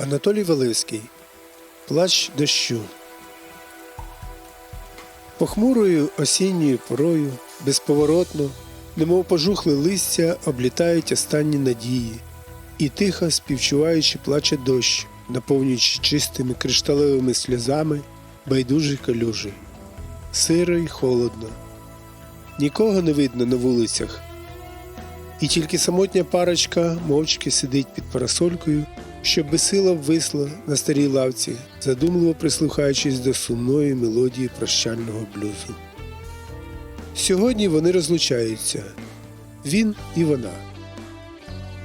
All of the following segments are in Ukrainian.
Анатолій Валевський Плач дощу. Похмурою осінньою порою, безповоротно, немов пожухле листя, облітають останні надії, і тихо співчуваючи плаче дощ, наповнюючи чистими кришталевими сльозами байдужі калюжі. Сиро й холодно. Нікого не видно на вулицях, і тільки самотня парочка мовчки сидить під парасолькою, що безсила висла на старій лавці, задумливо прислухаючись до сумної мелодії прощального блюзу. Сьогодні вони розлучаються він і вона.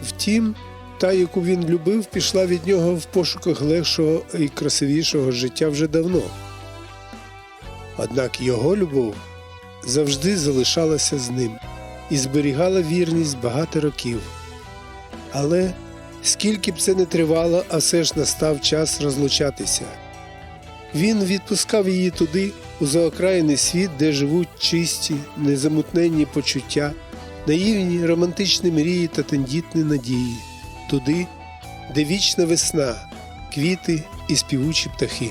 Втім, та, яку він любив, пішла від нього в пошуках легшого і красивішого життя вже давно. Однак його любов завжди залишалася з ним і зберігала вірність багато років. Але скільки б це не тривало, а все ж настав час розлучатися. Він відпускав її туди, у заокраїний світ, де живуть чисті, незамутненні почуття, наївні романтичні мрії та тендітні надії, туди, де вічна весна, квіти і співучі птахи.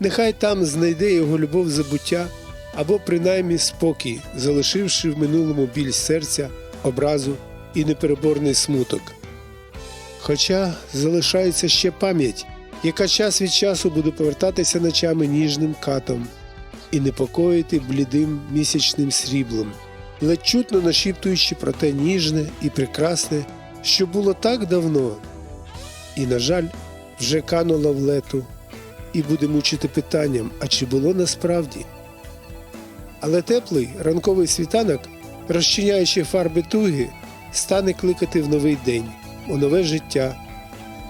Нехай там знайде його любов забуття або принаймні спокій, залишивши в минулому біль серця, образу і непереборний смуток. Хоча залишається ще пам'ять, яка час від часу буде повертатися ночами ніжним катом і непокоїти блідим місячним сріблом, ледь чутно нашіптуючи про те ніжне і прекрасне, що було так давно, і, на жаль, вже кануло в лету, і буде мучити питанням, а чи було насправді? Але теплий ранковий світанок, розчиняючи фарби туги, стане кликати в новий день, у нове життя,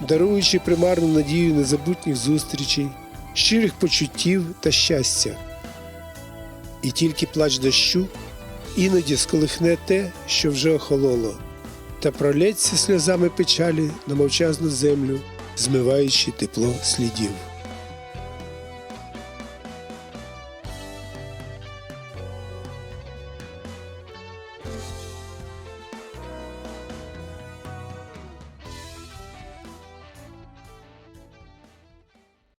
даруючи примарну надію незабутніх зустрічей, щирих почуттів та щастя. І тільки плач дощу іноді сколихне те, що вже охололо, та пролється сльозами печалі на мовчазну землю, змиваючи тепло слідів.